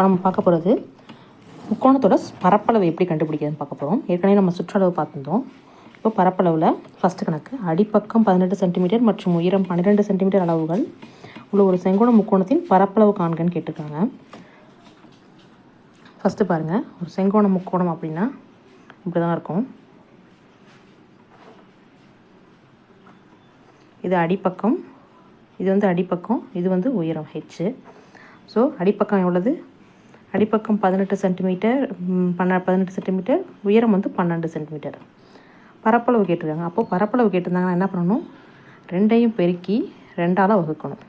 இப்போ நம்ம பார்க்க போகிறது முக்கோணத்தோட பரப்பளவு எப்படி கண்டுபிடிக்கிறதுன்னு பார்க்க போகிறோம் ஏற்கனவே நம்ம சுற்றளவு பார்த்துருந்தோம். இப்போ பரப்பளவில் ஃபஸ்ட்டு கணக்கு அடிப்பக்கம் பதினெட்டு சென்டிமீட்டர் மற்றும் உயரம் பன்னிரெண்டு சென்டிமீட்டர் அளவுகள் உள்ள ஒரு செங்கோண முக்கோணத்தின் பரப்பளவு காண்கன்னு கேட்டிருக்காங்க. ஃபஸ்ட்டு பாருங்கள் ஒரு செங்கோண முக்கோணம் அப்படின்னா இப்படி தான் இருக்கும். இது அடிப்பக்கம் இது வந்து அடிப்பக்கம் இது வந்து உயரம் ஹெச்சு ஸோ அடிப்பக்கம் எவ்வளவு? அடிப்பக்கம் பதினெட்டு சென்டிமீட்டர் பன்ன பதினெட்டு சென்டிமீட்டர் உயரம் வந்து பன்னெண்டு சென்டிமீட்டர். பரப்பளவு கேட்டிருக்காங்க. அப்போது பரப்பளவு கேட்டிருந்தாங்கன்னா என்ன பண்ணணும்? ரெண்டையும் பெருக்கி ரெண்டால் வகுக்கணும்.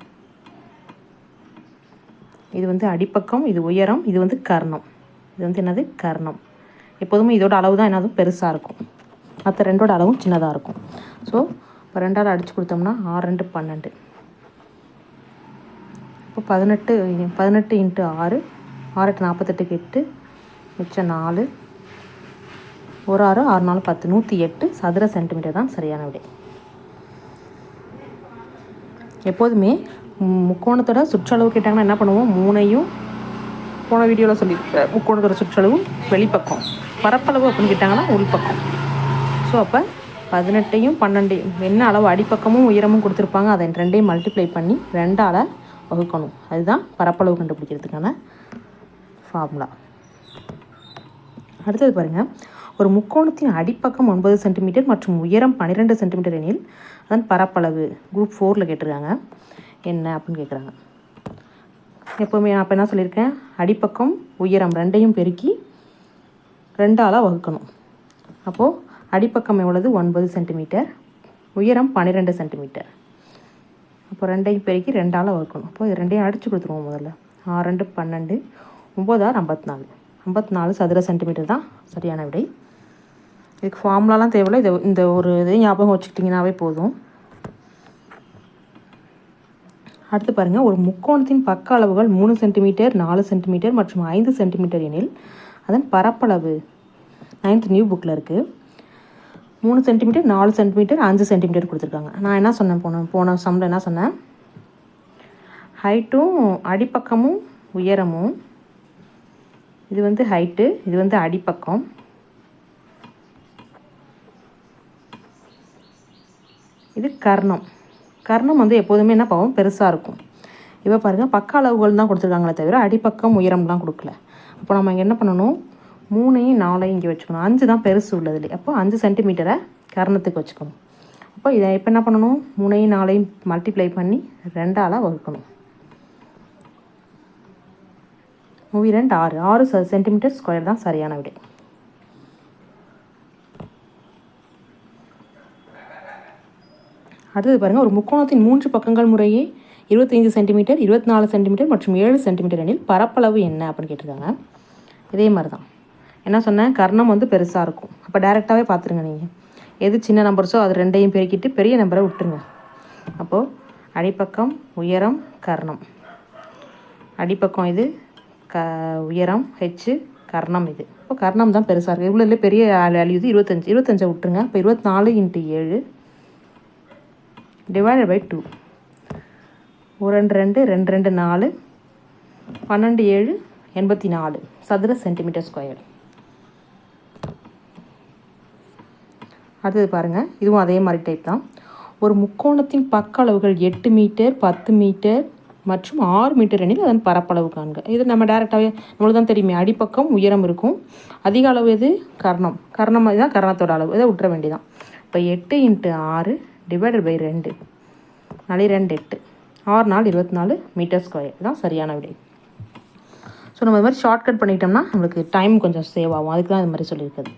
இது வந்து அடிப்பக்கம் இது உயரம் இது வந்து கர்ணம். இது வந்து என்னது? கர்ணம். எப்போதுமே இதோட அளவு தான் என்னதும் பெருசாக இருக்கும். மற்ற ரெண்டோட அளவும் சின்னதாக இருக்கும். ஸோ இப்போ ரெண்டால் அடித்து கொடுத்தோம்னா ஆறு ரெண்டு பன்னெண்டு. இப்போ பதினெட்டு பதினெட்டு இன்ட்டு ஆறு ஆறு எட்டு நாற்பத்தெட்டுக்கு எட்டு மிச்சம் நாலு. ஒரு ஆறு ஆறு நாலு பத்து நூற்றி எட்டு சதுர சென்டிமீட்டர் தான் சரியான விடை. எப்போதுமே முக்கோணத்தோட சுற்றளவு கேட்டாங்கன்னா என்ன பண்ணுவோம்? மூணையும் போன வீடியோவில் சொல்லி முக்கோணத்தோட சுற்றளவு வெளிப்பக்கம். பரப்பளவு அப்படின்னு கேட்டாங்கன்னா உள்பக்கம். ஸோ அப்போ பதினெட்டையும் பன்னெண்டையும் என்ன அளவு அடிப்பக்கமும் உயரமும் கொடுத்துருப்பாங்க? அதை ரெண்டையும் மல்டிப்ளை பண்ணி ரெண்டால் வகுக்கணும். அதுதான் பரப்பளவு கண்டுபிடிக்கிறதுக்கான ஃபார்முலா அடுத்தது பாருங்கள் ஒரு முக்கோணத்தின் அடிப்பக்கம் ஒன்பது சென்டிமீட்டர் மற்றும் உயரம் பன்னிரெண்டு சென்டிமீட்டர் எனில் அதன் பரப்பளவு குரூப் ஃபோரில் கேட்டிருக்காங்க. என்ன அப்படின்னு கேட்குறாங்க. எப்போவுமே நான் அப்போ என்ன சொல்லியிருக்கேன்? அடிப்பக்கம் உயரம் ரெண்டையும் பெருக்கி ரெண்டால் வகுக்கணும். அப்போது அடிப்பக்கம் எவ்வளவு? ஒன்பது சென்டிமீட்டர் உயரம் பன்னிரெண்டு சென்டிமீட்டர் அப்போ ரெண்டையும் பெருக்கி ரெண்டால் வகுக்கணும். அப்போ இது ரெண்டையும் அடித்து கொடுத்துருவோம் முதல்ல. ஆறு ரெண்டு பன்னெண்டு. ஒம்பதாறு ஐம்பத்தி நாலு ஐம்பத்தி நாலு சதுர சென்டிமீட்டர் தான் சரியான விடை. இதுக்கு ஃபார்முலாலாம் தேவையில்ல. இதை இந்த ஒரு இதையும் ஞாபகம் வச்சுக்கிட்டிங்கனாவே போதும். அடுத்து பாருங்கள் ஒரு முக்கோணத்தின் பக்க அளவுகள் மூணு சென்டிமீட்டர் நாலு சென்டிமீட்டர் மற்றும் ஐந்து சென்டிமீட்டர் எனில் அதன் பரப்பளவு நைன்த் நியூ புக்கில் இருக்குது மூணு சென்டிமீட்டர் நாலு சென்டிமீட்டர் அஞ்சு சென்டிமீட்டர் கொடுத்துருக்காங்க. நான் என்ன சொன்னேன்? போன போன சம்மில் என்ன சொன்னேன்? ஹைட்டும் அடிப்பக்கமும் உயரமும் இது வந்து ஹைட்டு இது வந்து அடிப்பக்கம். இது கர்ணம். கர்ணம் வந்து எப்போதுமே என்ன பாவம் பெருசாக இருக்கும். இப்போ பாருங்கள் பக்க அளவுகள் தான் கொடுத்துருக்காங்களே தவிர அடிப்பக்கம் உயரம்லாம் கொடுக்கல. அப்போ நம்ம இங்கே என்ன பண்ணணும்? மூணையும் நாலையும் இங்கே வச்சுக்கணும். அஞ்சு தான் பெருசு உள்ளது அப்போ அஞ்சு சென்டிமீட்டரை கர்ணத்துக்கு வச்சுக்கணும். அப்போ இதை இப்போ என்ன பண்ணணும்? மூணையும் நாலையும் மல்டிப்ளை பண்ணி ரெண்டாளாக வகுக்கணும். மூவி ரெண்டு ஆறு ஆறு சென்டிமீட்டர் ஸ்கொயர் தான் சரியான விடை. அடுத்தது பாருங்கள் ஒரு முக்கோணத்தின் மூன்று பக்கங்கள் முறையே இருபத்தைந்து சென்டிமீட்டர் இருபத்தி நாலு சென்டிமீட்டர் மற்றும் ஏழு சென்டிமீட்டர் எனில் பரப்பளவு என்ன அப்படின்னு கேட்டிருக்காங்க. இதே மாதிரி தான் என்ன சொன்னேன்? கர்ணம் வந்து பெருசாக இருக்கும். அப்போ டைரெக்டாகவே பார்த்துருங்க நீங்கள் எது சின்ன நம்பர்ஸோ அது ரெண்டையும் பெருக்கிட்டு பெரிய நம்பரை விட்டுருங்க. அப்போது அடிப்பக்கம் உயரம் கர்ணம். அடிப்பக்கம் இது க உயரம் ஹெச்சு கர்ணம் இது. இப்போ கர்ணம் தான் பெருசாக இருக்குது இவ்வளோ பெரிய வேல்யூ இது இருபத்தஞ்சி இருபத்தஞ்சை விட்டுருங்க. இப்போ இருபத்தி நாலு இன்ட்டு ஏழு டிவைடட் பை டூ ஒரு ரெண்டு ரெண்டு ரெண்டு ரெண்டு நாலு. பன்னெண்டு ஏழு எண்பத்தி நாலு சதுர சென்டிமீட்டர் ஸ்கொயர் அடுத்தது பாருங்கள் இதுவும் அதே மாதிரி டைப் தான். ஒரு முக்கோணத்தின் பக்க அளவுகள் எட்டு மீட்டர் பத்து மீட்டர் மற்றும் ஆறு மீட்டர் எனில் அதன் பரப்பளவு காண்க. இது நம்ம டேரெக்டாகவே நம்மளுக்கு தான் தெரியுமே. அடிப்பக்கம் உயரம் இருக்கும். அதிக அளவு எது? கர்ணம். கர்ணம் தான் கர்ணத்தோட அளவு. இதை விட்டுற வேண்டியதான் இப்போ எட்டு இன்ட்டு ஆறு டிவைடட் பை ரெண்டு. நாலு ரெண்டு எட்டு. ஆறு நாள் இருபத்தி நாலு மீட்டர் ஸ்கொயர் தான் சரியான விடை. ஸோ நம்ம இது மாதிரி ஷார்ட்கட் பண்ணிட்டோம்னா நம்மளுக்கு டைம் கொஞ்சம் சேவ் ஆகும். அதுக்கு தான் இது மாதிரி சொல்லியிருக்குது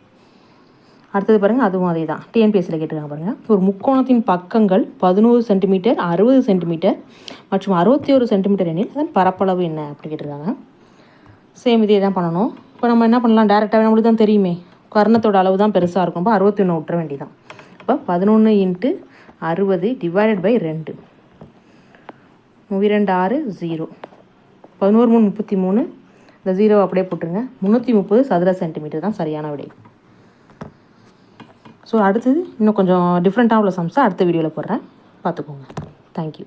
அடுத்தது பாருங்கள் அதுவும் அதே தான் டிஎன்பிஎஸ்சியில் கேட்டிருக்காங்க பாருங்கள் ஒரு முக்கோணத்தின் பக்கங்கள் பதினோரு சென்டிமீட்டர் அறுபது சென்டிமீட்டர் மற்றும் அறுபத்தி ஒரு சென்டிமீட்டர் எனில் அதன் பரப்பளவு என்ன அப்படி கேட்டிருக்காங்க. சேம் இதே தான் பண்ணணும். இப்போ நம்ம என்ன பண்ணலாம்? டேரெக்டாகவே நம்மளுக்கு தான் தெரியுமே. கர்ணத்தோட அளவு தான் பெருசாக இருக்கும். இப்போ அறுபத்தி ஒன்று விட்டுற வேண்டியதான். இப்போ பதினொன்று இன்ட்டு அறுபது டிவைடட் பை ரெண்டு. இரண்டு ஆறு ஜீரோ பதினோரு மூணு முப்பத்தி மூணு. இந்த ஜீரோ அப்படியே போட்டுருங்க. முந்நூற்றி முப்பது சதுர சென்டிமீட்டர் தான் சரியான விடை. ஸோ அடுத்தது இன்னும் கொஞ்சம் டிஃப்ரெண்ட்டாக உள்ள சம்ஸை அடுத்த வீடியோவில் போடுறேன். பார்த்துக்கோங்க. தேங்க்யூ